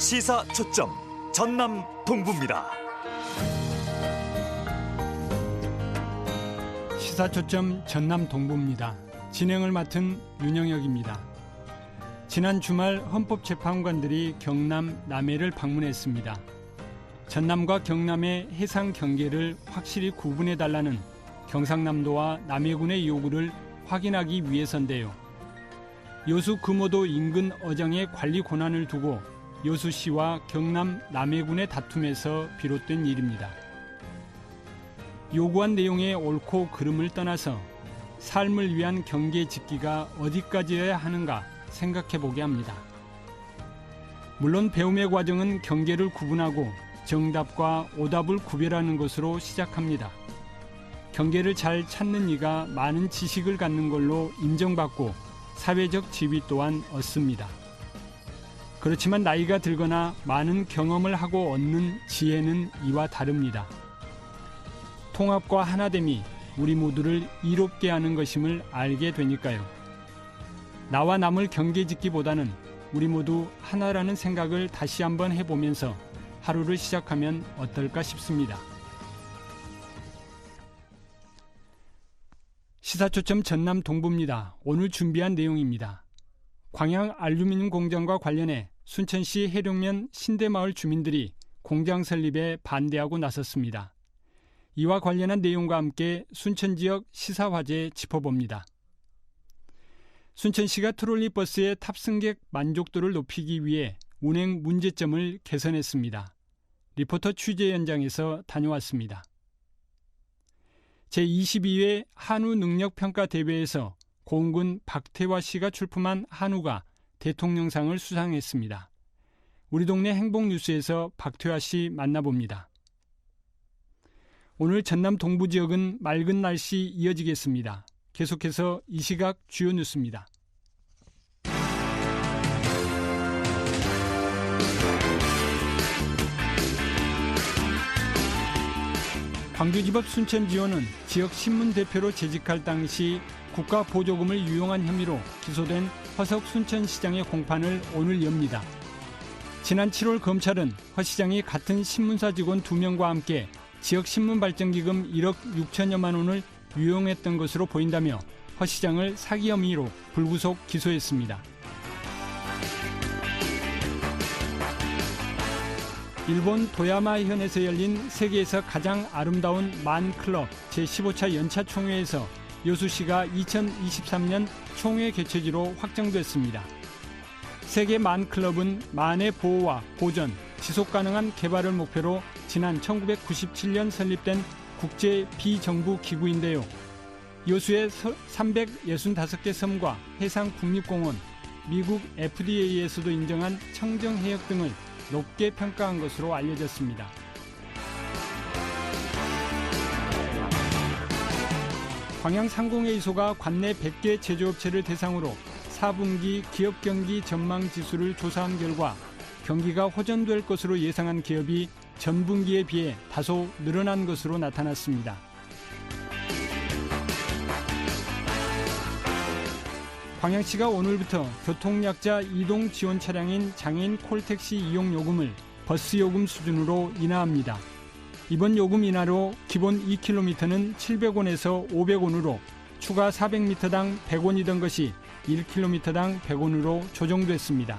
시사 초점 전남 동부입니다. 시사 초점 전남 동부입니다. 진행을 맡은 윤영혁입니다. 지난 주말 헌법재판관들이 경남 남해를 방문했습니다. 전남과 경남의 해상 경계를 확실히 구분해 달라는 경상남도와 남해군의 요구를 확인하기 위해서인데요. 여수 금오도 인근 어장의 관리 권한을 두고 여수시와 경남 남해군의 다툼에서 비롯된 일입니다. 요구한 내용의 옳고 그름을 떠나서 삶을 위한 경계 짓기가 어디까지여야 하는가 생각해 보게 합니다. 물론 배움의 과정은 경계를 구분하고 정답과 오답을 구별하는 것으로 시작합니다. 경계를 잘 찾는 이가 많은 지식을 갖는 걸로 인정받고 사회적 지위 또한 얻습니다. 그렇지만 나이가 들거나 많은 경험을 하고 얻는 지혜는 이와 다릅니다. 통합과 하나됨이 우리 모두를 이롭게 하는 것임을 알게 되니까요. 나와 남을 경계짓기보다는 우리 모두 하나라는 생각을 다시 한번 해보면서 하루를 시작하면 어떨까 싶습니다. 시사초점 전남 동부입니다. 오늘 준비한 내용입니다. 광양 알루미늄 공장과 관련해 순천시 해룡면 신대마을 주민들이 공장 설립에 반대하고 나섰습니다. 이와 관련한 내용과 함께 순천 지역 시사 화제 짚어봅니다. 순천시가 트롤리 버스의 탑승객 만족도를 높이기 위해 운행 문제점을 개선했습니다. 리포터 취재 현장에서 다녀왔습니다. 제22회 한우 능력 평가 대회에서 공군 박태화 씨가 출품한 한우가 대통령상을 수상했습니다. 우리 동네 행복 뉴스에서 박태화 씨 만나봅니다. 오늘 전남 동부 지역은 맑은 날씨 이어지겠습니다. 계속해서 이 시각 주요 뉴스입니다. 광주지법 순천지원은 지역 신문 대표로 재직할 당시 국가 보조금을 유용한 혐의로 기소된 허석 순천시장의 공판을 오늘 엽니다. 지난 7월 검찰은 허 시장이 같은 신문사 직원 2명과 함께 지역 신문 발전기금 1억 6천여만 원을 유용했던 것으로 보인다며 허 시장을 사기 혐의로 불구속 기소했습니다. 일본 도야마 현에서 열린 세계에서 가장 아름다운 만 클럽 제15차 연차 총회에서 여수시가 2023년 총회 개최지로 확정됐습니다. 세계 만 클럽은 만의 보호와 보전, 지속 가능한 개발을 목표로 지난 1997년 설립된 국제 비정부 기구인데요. 여수의 365개 섬과 해상 국립공원, 미국 FDA에서도 인정한 청정 해역 등을 높게 평가한 것으로 알려졌습니다. 광양 상공회의소가 관내 100개 제조업체를 대상으로 4분기 기업 경기 전망 지수를 조사한 결과 경기가 호전될 것으로 예상한 기업이 전분기에 비해 다소 늘어난 것으로 나타났습니다. 광양시가 오늘부터 교통약자 이동 지원 차량인 장애인 콜택시 이용 요금을 버스 요금 수준으로 인하합니다. 이번 요금 인하로 기본 2km는 700원에서 500원으로 추가 400m당 100원이던 것이 1km당 100원으로 조정됐습니다.